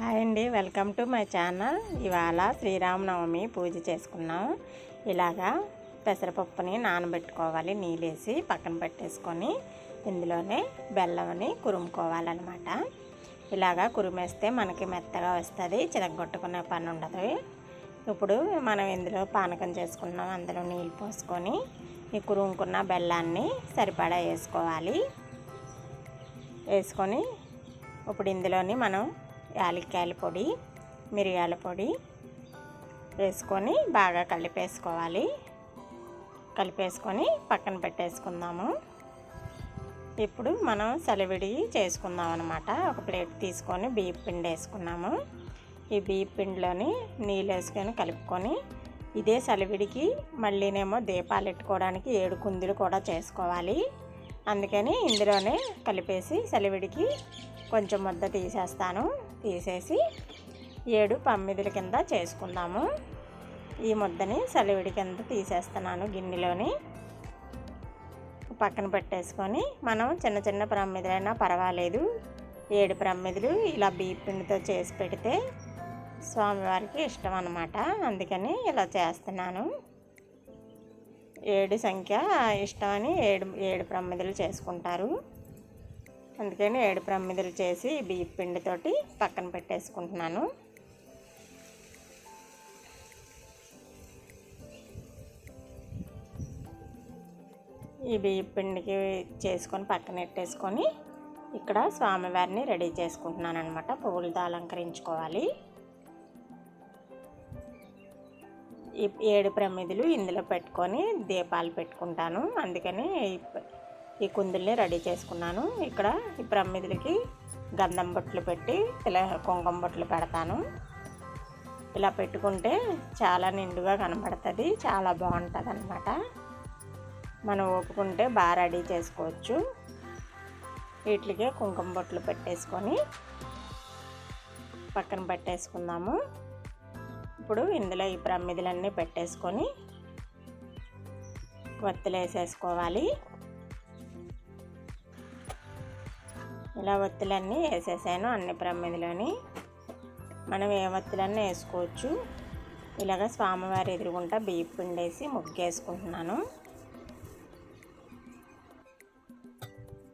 Hi అండి. Welcome to my channel. ఇవాళ శ్రీరామనవమి పూజ చేసుకున్నాం. ఇలాగా పెసరపప్పుని నానబెట్టుకోవాలి. నీళ్ళేసి పక్కన పెట్టేసుకొని ఇందులోనే బెల్లంని కురుముకోవాలన్నమాట. ఇలాగా కురిమేస్తే మనకి మెత్తగా వస్తుంది చిరగొట్టుకునే పని ఉండదు. ఇప్పుడు మనం ఇందులో పానకం చేసుకున్నాం. అందులో నీళ్ళు పోసుకొని ఈ కురుముకున్న బెల్లాన్ని సరిపడా వేసుకోవాలి. వేసుకొని ఇప్పుడు ఇందులోని మనం యాలక్కాయల పొడి మిరియాల పొడి వేసుకొని బాగా కలిపేసుకోవాలి. కలిపేసుకొని పక్కన పెట్టేసుకుందాము. ఇప్పుడు మనం సెలవిడి చేసుకుందాం అనమాట ఒక ప్లేట్ తీసుకొని బియ్య పిండి వేసుకున్నాము. ఈ బియ్య పిండిలోని నీళ్ళు వేసుకొని కలుపుకొని ఇదే సెలవిడికి మళ్ళీనేమో దీపాలు పెట్టుకోవడానికి ఏడు కుందులు కూడా చేసుకోవాలి. అందుకని ఇందులోనే కలిపేసి సెలవిడికి కొంచెం ముద్ద తీసేస్తాను. తీసేసి ఏడు పమ్మిదిల కింద చేసుకుందాము. ఈ ముద్దని సలివిడి కింద తీసేస్తున్నాను గిన్నెలోని. పక్కన పెట్టేసుకొని మనం చిన్న చిన్న ప్రమిదలైనా పర్వాలేదు. ఏడు ప్రమిదలు ఇలా బీపిండితో చేసి పెడితే స్వామివారికి ఇష్టం అన్నమాట. అందుకని ఇలా చేస్తున్నాను. ఏడు సంఖ్య ఇష్టమని ఏడు ఏడు ప్రమిదలు చేసుకుంటారు. అందుకని ఏడు ప్రమిదలు చేసి బియ్యం పిండితోటి పక్కన పెట్టేసుకుంటున్నాను. ఈ బియ్యం పిండికి చేసుకొని పక్కన పెట్టేసుకొని ఇక్కడ స్వామివారిని రెడీ చేసుకుంటున్నాను అనమాట పువ్వులతో అలంకరించుకోవాలి. ఈ ఏడు ప్రమిదులు ఇందులో పెట్టుకొని దీపాలు పెట్టుకుంటాను. అందుకని ఈ కుందుల్ని రెడీ చేసుకున్నాను. ఇక్కడ ఈ ప్రమ్మిదిలకి గంధం బొట్లు పెట్టి ఇలా కుంకుమ బొట్లు పెడతాను. ఇలా పెట్టుకుంటే చాలా నిండుగా కనబడుతుంది చాలా బాగుంటుంది అనమాట మనం ఒప్పుకుంటే బాగా రెడీ చేసుకోవచ్చు. వీటికి కుంకుమ బొట్లు పెట్టేసుకొని పక్కన పెట్టేసుకుందాము. ఇప్పుడు ఇందులో ఈ ప్రమ్మిదిలన్నీ పెట్టేసుకొని వత్తులేసేసుకోవాలి. ఇలా ఒత్తులన్నీ వేసేసాను అన్ని ప్రమిదిలోని మనం ఏ ఒత్తులన్నీ వేసుకోవచ్చు. ఇలాగ స్వామివారి ఎదురుగుంటా బియ్యం పిండేసి ముగ్గేసుకుంటున్నాను.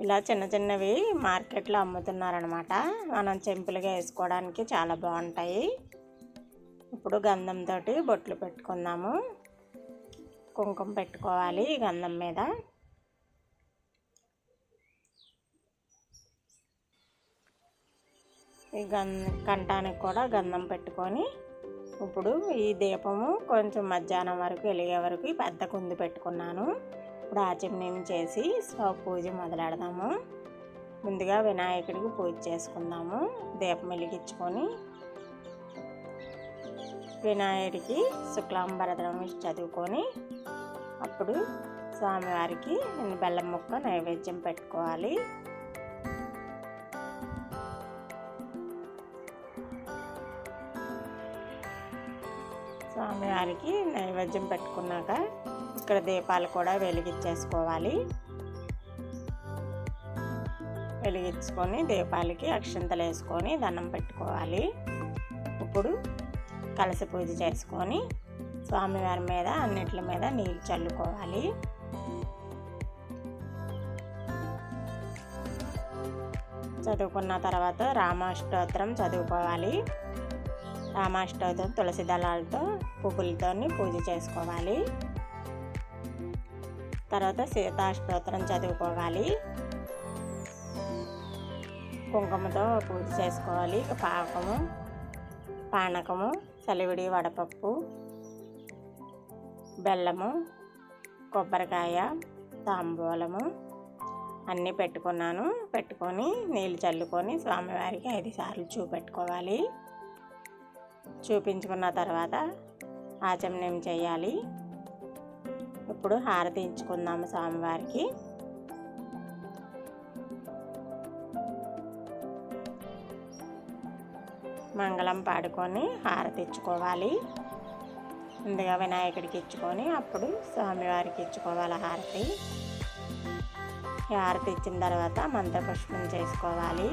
ఇలా చిన్న చిన్నవి మార్కెట్లో అమ్ముతున్నారనమాట. మనం చెంపులుగా వేసుకోవడానికి చాలా బాగుంటాయి. ఇప్పుడు గంధంతో బొట్లు పెట్టుకుందాము. కుంకుమ పెట్టుకోవాలి గంధం మీద. ఈ గం కంటానికి కూడా గంధం పెట్టుకొని ఇప్పుడు ఈ దీపము కొంచెం మధ్యాహ్నం వరకు వెలిగే వరకు పెద్ద కుంది పెట్టుకున్నాను. ఇప్పుడు ఆచమనం చేసి పూజ మొదలెడదాము. ముందుగా వినాయకుడికి పూజ చేసుకుందాము. దీపం వెలిగించుకొని వినాయకుడికి శుక్లాంబరదనం చదువుకొని అప్పుడు స్వామివారికి బెల్లం ముక్క నైవేద్యం పెట్టుకోవాలి. స్వామివారికి నైవేద్యం పెట్టుకున్నాక ఇక్కడ దీపాలు కూడా వెలిగించేసుకోవాలి. వెలిగించుకొని దీపాలకి అక్షంతలు వేసుకొని దండం పెట్టుకోవాలి. ఇప్పుడు కలసి పూజ చేసుకొని స్వామివారి మీద అన్నిటి మీద నీళ్ళు చల్లుకోవాలి. చదువుకున్న తర్వాత రామాష్టోత్రం చదువుకోవాలి. రామాష్టమితో తులసి దళాలతో పువ్వులతో పూజ చేసుకోవాలి. తర్వాత సీతాష్టోత్రం చదువుకోవాలి. కుంకుమతో పూజ చేసుకోవాలి. పాకము పానకము చలివిడి వడపప్పు బెల్లము కొబ్బరికాయ తాంబూలము అన్నీ పెట్టుకున్నాను. పెట్టుకొని నీళ్ళు చల్లుకొని స్వామివారికి ఐదు సార్లు చూపెట్టుకోవాలి. చూపించుకున్న తర్వాత ఆచమనం చేయాలి. ఇప్పుడు హారతి ఇచ్చుకుందాము స్వామివారికి. మంగళం పాడుకొని హారతి ఇచ్చుకోవాలి. ముందుగా వినాయకుడికి ఇచ్చుకొని అప్పుడు స్వామివారికి ఇచ్చుకోవాలి హారతి. హారతి ఇచ్చిన తర్వాత మంత్రపుష్పం చేసుకోవాలి.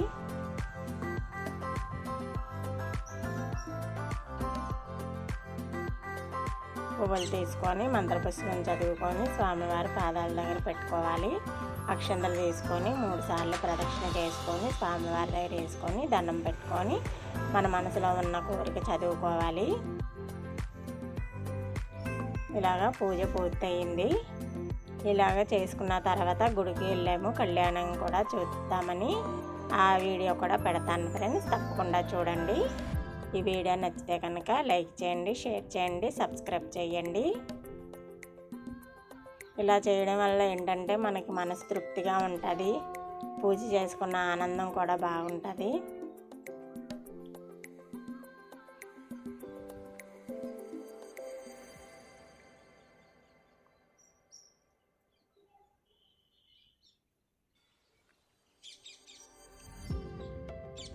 పువ్వులు తీసుకొని మంత్రపుష్పం చదువుకొని స్వామివారి పాదాల దగ్గర పెట్టుకోవాలి. అక్షంతలు తీసుకొని మూడు సార్లు ప్రదక్షిణ చేసుకొని స్వామివారి దగ్గర వేసుకొని దండం పెట్టుకొని మన మనసులో ఉన్న కోరిక చదువుకోవాలి. ఇలాగా పూజ పూర్తయింది. ఇలాగ చేసుకున్న తర్వాత గుడికి వెళ్ళాము. కళ్యాణం కూడా చూద్దామని ఆ వీడియో కూడా పెడతాను ఫ్రెండ్స్ తప్పకుండా చూడండి. ఈ వీడియో నచ్చితే కనుక లైక్ చేయండి షేర్ చేయండి సబ్స్క్రైబ్ చేయండి. ఇలా చేయడం వల్ల ఏంటంటే మనకి మనసు తృప్తిగా ఉంటుంది పూజ చేసుకున్న ఆనందం కూడా బాగుంటుంది.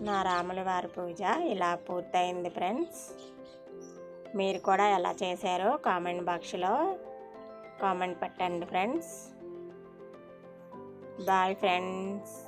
నా రాముల వారి పూజ ఇలా పూర్తయింది ఫ్రెండ్స్. మీరు కూడా ఎలా చేశారో కామెంట్ బాక్స్లో కామెంట్ పెట్టండి ఫ్రెండ్స్. Bye friends.